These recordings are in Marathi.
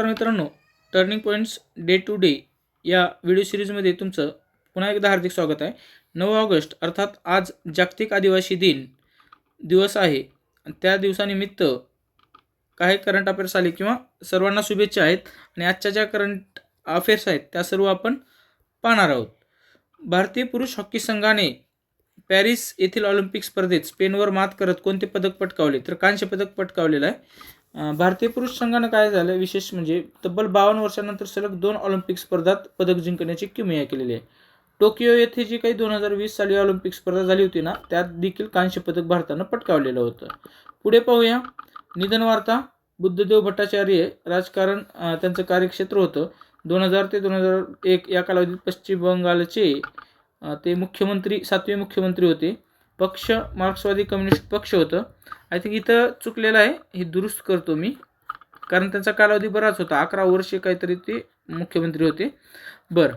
तर मित्रांनो turning points day to day video video सिरीजमध्ये तुमचं पुन्हा एकदा हार्दिक स्वागत आहे. नऊ ऑगस्ट अर्थात आज जागतिक आदिवासी दिन दिवस आहे. त्या दिवसानिमित्त काही करंट अफेअर्स आले किंवा सर्वांना शुभेच्छा आहेत आणि आजच्या ज्या करंट अफेअर्स आहेत त्या सर्व आपण पाहणार आहोत. भारतीय पुरुष हॉकी संघाने पॅरिस येथील ऑलिम्पिक स्पर्धेत स्पेनवर मात करत कोणते पदक पटकावले? तर कांस्य पदक पटकावलेलं आहे. भारतीय पुरुष संघानं काय झालं? विशेष म्हणजे तब्बल बावन्न वर्षानंतर सलग दोन ऑलिम्पिक स्पर्धात पदक जिंकण्याची किमया केलेली आहे. टोकियो येथे जी काही दोन हजार वीस साली ऑलिम्पिक स्पर्धा झाली होती ना त्यात देखील कांस्य पदक भारतानं पटकावलेलं होतं. पुढे पाहूया. निधन वार्ता. बुद्धदेव भट्टाचार्य राजकारण त्यांचं कार्यक्षेत्र होतं. दोन हजार ते दोन हजार एक या कालावधीत पश्चिम बंगालचे ते मुख्यमंत्री सातवे मुख्यमंत्री होते. पक्ष मार्क्सवादी कम्युनिस्ट पक्ष होतं. आय थिंक इथं चुकलेलं आहे. हे दुरुस्त करतो मी. कारण त्यांचा कालावधी बराच होता. अकरा वर्षे काहीतरी ते मुख्यमंत्री होते. बरं.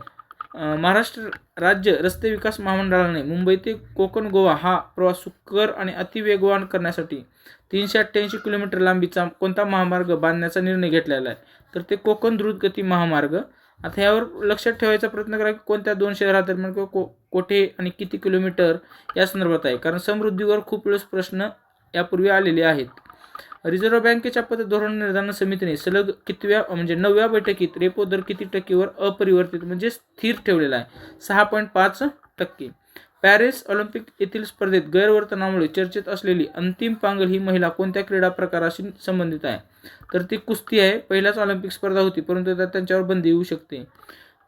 महाराष्ट्र राज्य रस्ते विकास महामंडळाने मुंबई ते कोकण गोवा हा प्रवास सुकर आणि अतिवेगवान करण्यासाठी तीनशे अठ्ठ्याऐंशी किलोमीटर लांबीचा कोणता महामार्ग बांधण्याचा निर्णय घेतलेला आहे? तर ते कोकण द्रुतगती महामार्ग. आता यावर लक्षात ठेवायचा प्रयत्न करा की कोणत्या दोन शहरादरम्यान म्हणजे किंवा को कोठे आणि किती किलोमीटर या संदर्भात आहे. कारण समृद्धीवर खूप वेळेस प्रश्न यापूर्वी आलेले आहेत. रिझर्व्ह बँकेच्या पतधोरण निर्धारण समितीने सलग कितव्या म्हणजे नवव्या बैठकीत रेपो दर किती टक्केवर अपरिवर्तित म्हणजे स्थिर ठेवलेला आहे. सहा पॉईंट पाच टक्के. पॅरिस ऑलिम्पिक येथील स्पर्धेत गैरवर्तनामुळे चर्चेत असलेली अंतिम पांगल ही महिला कोणत्या क्रीडा प्रकाराशी संबंधित आहे? तर ती कुस्ती आहे. पहिल्याच ऑलिम्पिक स्पर्धा होती परंतु त्यात त्यांच्यावर बंदी येऊ शकते.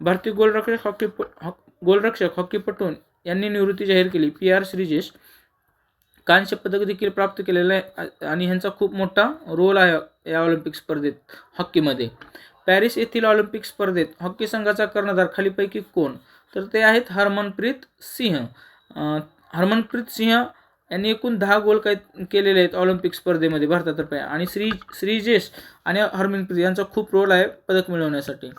भारतीय गोलरक्षक हॉकी हॉक गोलरक्षक हॉकीपटून यांनी निवृत्ती जाहीर केली. पी आर श्रीजेश कांस्य पदक देखील प्राप्त केलेलं आहे आणि ह्यांचा खूप मोठा रोल आहे या ऑलिम्पिक स्पर्धेत हॉकीमध्ये. पॅरिस येथील ऑलिम्पिक स्पर्धेत हॉकी संघाचा कर्णधार खालीपैकी कोण? तर ते आहेत हरमनप्रीत सिंह. हरमनप्रीत सिंह यांनी एकूण दहा गोल काय केलेले आहेत ऑलिम्पिक स्पर्धेमध्ये भारतातर्फे. आणि श्री श्रीजेश आणि हरमनप्रीत यांचा खूप रोल आहे पदक मिळवण्यासाठी.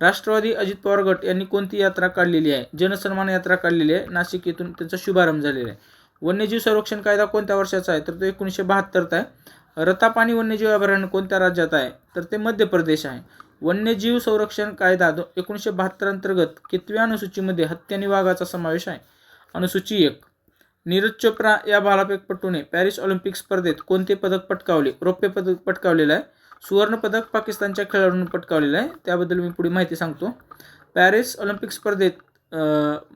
राष्ट्रवादी अजित पवार गट यांनी कोणती यात्रा काढलेली आहे? जनसन्मान यात्रा काढलेली आहे. नाशिक येथून त्यांचा शुभारंभ झालेला आहे. वन्यजीव संरक्षण कायदा कोणत्या वर्षाचा आहे? तर तो एकोणीसशे बहात्तरचा आहे. रताप आणि वन्यजीव अभयारण्य कोणत्या राज्यात आहे? तर ते मध्य प्रदेश आहे. वन्यजीव संरक्षण कायदा दो एकोणीसशे बहात्तर अंतर्गत कितव्या अनुसूचीमध्ये हत्या आणि वाघाचा समावेश आहे. अनुसूची एक. नीरज चोप्रा या भालाफेकपटूने पॅरिस ऑलिम्पिक स्पर्धेत कोणते पदक पटकावले? रौप्य पदक पटकावलेलं आहे. सुवर्ण पदक पाकिस्तानच्या खेळाडूंनी पटकावलेलं आहे. त्याबद्दल मी पुढे माहिती सांगतो. पॅरिस ऑलिम्पिक स्पर्धेत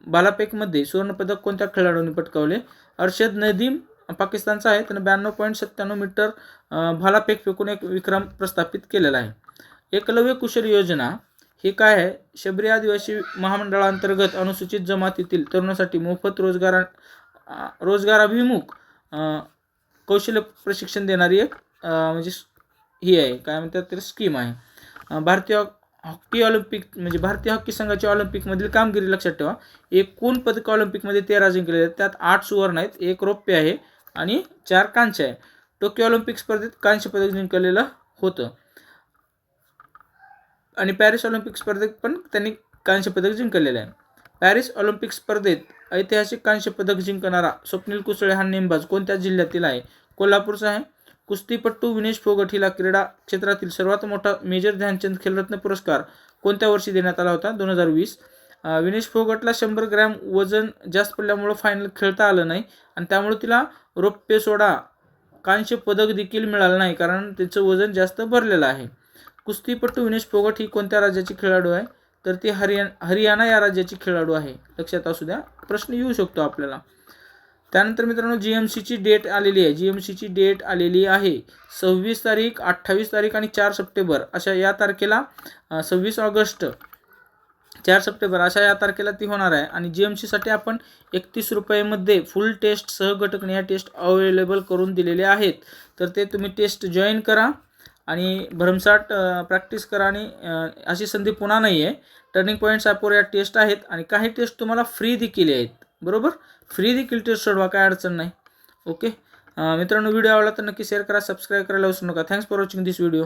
भालाफेकमध्ये सुवर्णपदक कोणत्या खेळाडूंनी पटकावले? अर्षद नदीम पाकिस्तानचा आहे. त्यानं ब्याण्णव पॉईंट सत्त्याण्णव मीटर भालाफेक फेकून एक विक्रम प्रस्थापित केलेला आहे. एकलव्य कुशल योजना. ही काय आहे? शबरी आदिवासी महामंडळांतर्गत अनुसूचित जमातीतील तरुणासाठी मोफत रोजगार रोजगाराभिमुख कौशल्य प्रशिक्षण देणारी एक म्हणजे ही आहे. काय म्हणतात तर स्कीम आहे. भारतीय हॉकी ऑलिम्पिक म्हणजे भारतीय हॉकी संघाची ऑलिम्पिकमधील कामगिरी लक्षात ठेवा. एकूण पदक ऑलिम्पिकमध्ये तेरा जिंकलेले आहेत. त्यात आठ सुवर्ण आहेत. एक रौप्य आहे आणि चार कांस्य आहे. टोकियो ऑलिम्पिक स्पर्धेत कांस्य पदक जिंकलेलं होतं. आणि पॅरिस ऑलिम्पिक स्पर्धेत पण त्यांनी कांस्य पदक आहे. पॅरिस ऑलिम्पिक स्पर्धेत ऐतिहासिक कांस्य पदक जिंकणारा स्वप्नील कुसळे हा नेमबाज कोणत्या जिल्ह्यातील आहे? कोल्हापूरचा आहे. कुस्तीपट्टू विनेश फोगट हिला क्रीडा क्षेत्रातील सर्वात मोठा मेजर ध्यानचंद खेलरत्न पुरस्कार कोणत्या वर्षी देण्यात आला होता? दोन हजार वीस. विनेश फोगटला शंभर ग्रॅम वजन जास्त पडल्यामुळं फायनल खेळता आलं नाही आणि त्यामुळे तिला रौप्य सोडा कांस्य पदक देखील मिळालं नाही कारण त्याचं वजन जास्त भरलेलं आहे. कुस्तीपट्टू विनेश फोगट ही कोणत्या राज्याची खेळाडू आहे? तर ती हरिया हरियाणा या राज्याची खेळाडू आहे. लक्षात असू द्या प्रश्न येऊ शकतो आपल्याला. त्यानंतर मित्रांनो जी एम सीची डेट आलेली आहे. जी एम सीची डेट आलेली आहे सव्वीस तारीख अठ्ठावीस तारीख आणि चार सप्टेंबर. अशा या तारखेला सव्वीस ऑगस्ट चार सप्टेंबर अशा या तारखेला ती होणार आहे. आणि जी एम सीसाठी आपण एकतीस रुपयेमध्ये फुल टेस्ट सहघटकने या टेस्ट अवेलेबल करून दिलेले आहेत. तर ते तुम्ही टेस्ट जॉईन करा. आणि भरमसाठ प्रॅक्टिस करा आणि अशी संधी पुन्हा नाही आहे टर्निंग पॉईंट्स ॲपवर या टेस्ट आहेत आणि काही टेस्ट तुम्हाला फ्री देखील आहेत. बरोबर? फ्री देखील टेस्ट सोडवा काय अडचण नाही. ओके मित्रांनो व्हिडिओ आवडला तर नक्की शेअर करा सबस्क्राईब करायला विसरू नका. Thanks for watching this video